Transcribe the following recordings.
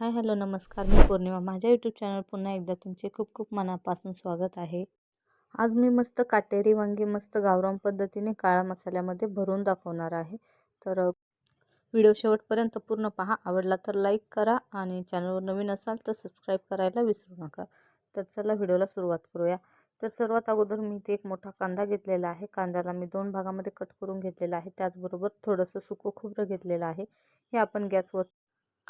Hi hello नमस्कार. मी पौर्णिमा. माझ्या YouTube channel पुन्हा एकदा तुमचे खूप खूप मनापासून स्वागत आहे. आज मी मस्त काटेरी वांगी मस्त गावरान पद्धतीने काळा मसाल्यामध्ये भरून दाखवणार आहे. तर व्हिडिओ शेवटपर्यंत पूर्ण पहा. आवडला तर लाईक करा आणि चॅनलवर नवीन असाल तर सबस्क्राईब करायला विसरू नका. तर चला व्हिडिओला सुरुवात करूया. तर सर्वात अगोदर मी इथे एक मोठा कांदा घेतलेला आहे. कांद्याला मी दोन भागामध्ये कट करून घेतलेला आहे. त्याचबरोबर थोडंसं सुकं खोबरं घेतलेलं आहे. हे आपण गॅसवर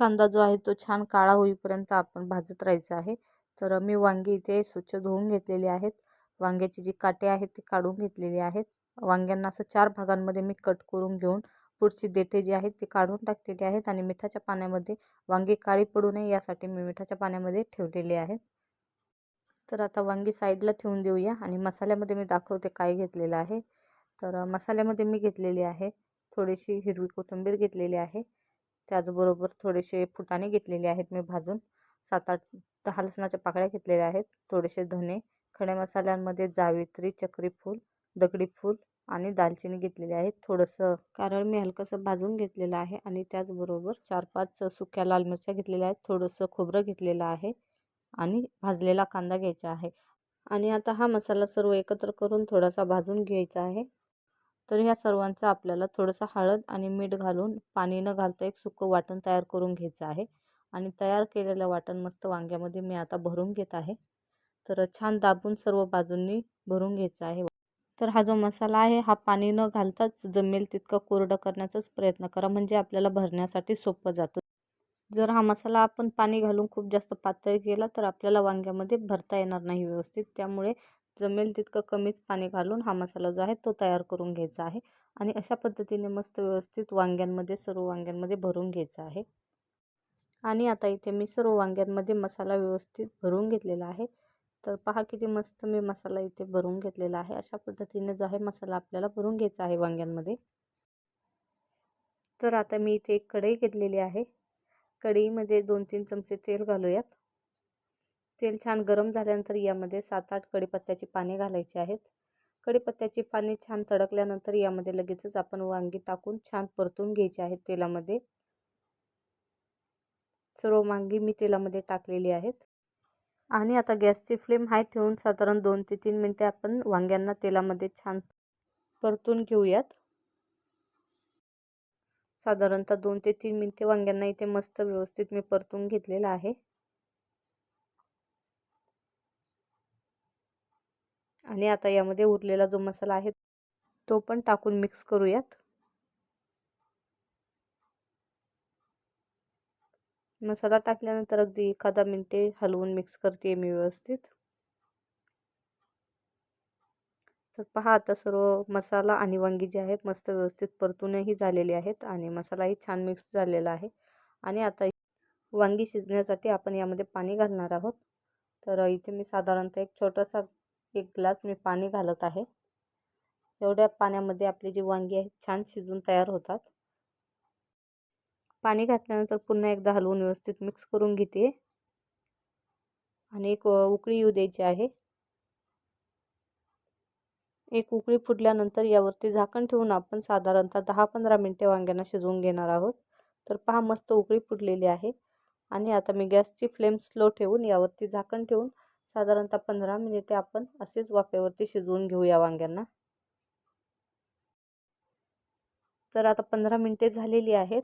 कांदा जो आहे तो छान काळा होईपर्यंत आपण भाजत राहायचं आहे. तर मी वांगी इथे स्वच्छ धुवून घेतलेली आहेत. वांग्याची जी काटे आहेत ती काढून घेतलेली आहेत. वांग्यांना असं चार भागांमध्ये मी कट करून घेऊन पुढची देठे जी आहेत ती काढून टाकलेली आहेत आणि मिठाच्या पाण्यामध्ये वांगी काळी पडू नये यासाठी मी मिठाच्या पाण्यामध्ये ठेवलेली आहेत. तर आता वांगी साईडला ठेवून देऊया आणि मसाल्यामध्ये मी दाखवते काय घेतलेलं आहे. तर मसाल्यामध्ये मी घेतलेली आहे थोडीशी हिरवी कोथिंबीर घेतलेली आहे. त्याचबरोबर थोडेसे फुटाणे घेतलेले आहेत मी भाजून. सात आठ दहा लसणाच्या पाकळ्या घेतलेल्या आहेत. थोडेसे धने खडे मसाल्यांमध्ये जावित्री चक्रीफूल दगडी फूल आणि दालचिनी घेतलेली आहे थोडंसं कारण मी हलकंसं भाजून घेतलेलं आहे आणि त्याचबरोबर चार पाच सुक्या लाल मिरच्या घेतलेल्या आहेत. थोडंसं खोबरं घेतलेलं आहे आणि भाजलेला कांदा घ्यायचा आहे. आणि आता हा मसाला सर्व एकत्र करून थोडासा भाजून घ्यायचा आहे. तर ह्या सर्वांचा आपल्याला थोडंसं हळद आणि मीठ घालून पाणी न घालता एक सुकं वाटण तयार करून घ्यायचं आहे. आणि तयार केलेलं वाटण मस्त वांग्यामध्ये मी आता भरून घेत आहे. तर छान दाबून सर्व बाजूंनी भरून घ्यायचं आहे. तर हा जो मसाला आहे हा पाणी न घालताच जमेल तितकं कोरडं करण्याचाच प्रयत्न करा. म्हणजे आपल्याला भरण्यासाठी सोपं जातं. जर हा मसाला आपण पाणी घालून खूप जास्त पातळ केला तर आपल्याला वांग्यामध्ये भरता येणार नाही व्यवस्थित. त्यामुळे जमेल तितकं कमीच पाणी घालून हा मसाला जो आहे तो तयार करून घ्यायचा आहे आणि अशा पद्धतीने मस्त व्यवस्थित वांग्यांमध्ये सर्व वांग्यांमध्ये भरून घ्यायचं आहे. आणि आता इथे मी सर्व वांग्यांमध्ये मसाला व्यवस्थित भरून घेतलेला आहे. तर पहा किती मस्त मी मसाला इथे भरून घेतलेला आहे. अशा पद्धतीने जो आहे मसाला आपल्याला भरून घ्यायचा आहे वांग्यांमध्ये. तर आता मी इथे एक कढई घेतलेली आहे. कढईमध्ये दोन तीन चमचे तेल घालूयात. तेल छान गरम झाल्यानंतर यामध्ये सात आठ कढीपत्त्याची पाने घालायची आहेत. कढीपत्त्याची पाने छान तडकल्यानंतर यामध्ये लगेचच आपण वांगी टाकून छान परतून घ्यायची आहेत तेलामध्ये. सर्व वांगी मी तेलामध्ये टाकलेली आहेत. आणि आता गॅसची फ्लेम हाय ठेवून साधारण दोन ते तीन मिनटे आपण वांग्यांना तेलामध्ये छान परतून घेऊयात. साधारणतः दोन ते तीन मिनटे वांग्यांना इथे मस्त व्यवस्थित मी परतून घेतलेलं आहे. आणि आता यामध्ये उरलेला जो मसाला आहे तो पण टाकून मिक्स करूयात. मसाला टाकल्यानंतर अगदी एखादा मिनटे हलवून मिक्स करते मी व्यवस्थित. तर पहा आता सर्व मसाला आणि वांगी जे आहेत मस्त व्यवस्थित परतूनही झालेले आहेत आणि मसालाही छान मिक्स झालेला आहे. आणि आता वांगी शिजण्यासाठी आपण यामध्ये पाणी घालणार आहोत. तर इथे मी साधारणतः एक छोटासा एक ग्लास मी पाणी घालत आहे. एवढ्या पाण्यामध्ये आपली जी वांगी आहेत छान शिजून तयार होतात. पाणी घातल्यानंतर पुन्हा एकदा हलवून व्यवस्थित मिक्स करून घेते. आणि एक उकळी येऊ द्यायची आहे. एक उकळी फुटल्यानंतर यावरती झाकण ठेवून आपण साधारणतः दहा पंधरा मिनटे वांग्यांना शिजवून घेणार आहोत. तर पहा मस्त उकळी फुटलेली आहे. आणि आता मी गॅसची फ्लेम स्लो ठेवून यावरती झाकण ठेवून साधारणतः पंधरा मिनिटे आपण असेच वाफेवरती शिजवून घेऊया वांग्यांना. तर आता पंधरा मिनटे झालेली आहेत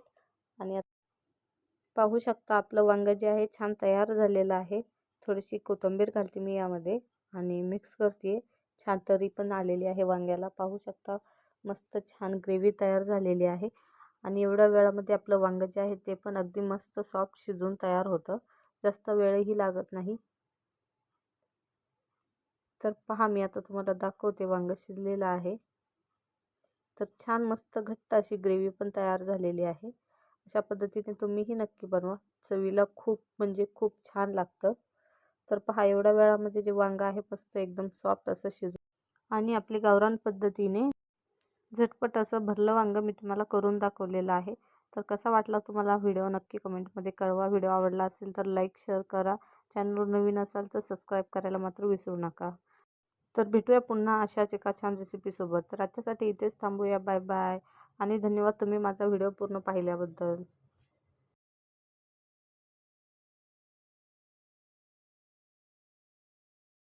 आणि पाहू शकता आपलं वांगं जे आहे छान तयार झालेलं आहे. थोडीशी कोथिंबीर घालते मी यामध्ये आणि मिक्स करते. छान तरी पण आलेली आहे वांग्याला. पाहू शकता मस्त छान ग्रेव्ही तयार झालेली आहे. आणि एवढ्या वेळामध्ये आपलं वांगं जे आहे ते पण अगदी मस्त सॉफ्ट शिजून तयार होतं. जास्त वेळही लागत नाही. तर पहा मी आता तुम्हाला दाखवते वांगं शिजलेलं आहे. तर छान मस्त घट्ट अशी ग्रेव्ही पण तयार झालेली आहे. अशा पद्धतीने तुम्हीही नक्की बनवा. चवीला खूप म्हणजे खूप छान लागतं. तर पहा एवढ्या वेळामध्ये जे वांगं आहे मस्त एकदम सॉफ्ट असं शिजू. आणि आपली गावरान पद्धतीने झटपट असं भरलं वांगं मी तुम्हाला करून दाखवलेलं आहे. तर कसा वाटला तुम्हाला व्हिडिओ नक्की कमेंटमध्ये कळवा. व्हिडिओ आवडला असेल तर लाईक शेअर करा. चॅनलवर नवीन असाल तर सबस्क्राईब करायला मात्र विसरू नका. तर भेटूया पुन्हा अशाच एका छान रेसिपीसोबत तर आजच्यासाठी इथेच थांबूया. बाय बाय आणि धन्यवाद तुम्ही माझा व्हिडिओ पूर्ण पाहिल्याबद्दल.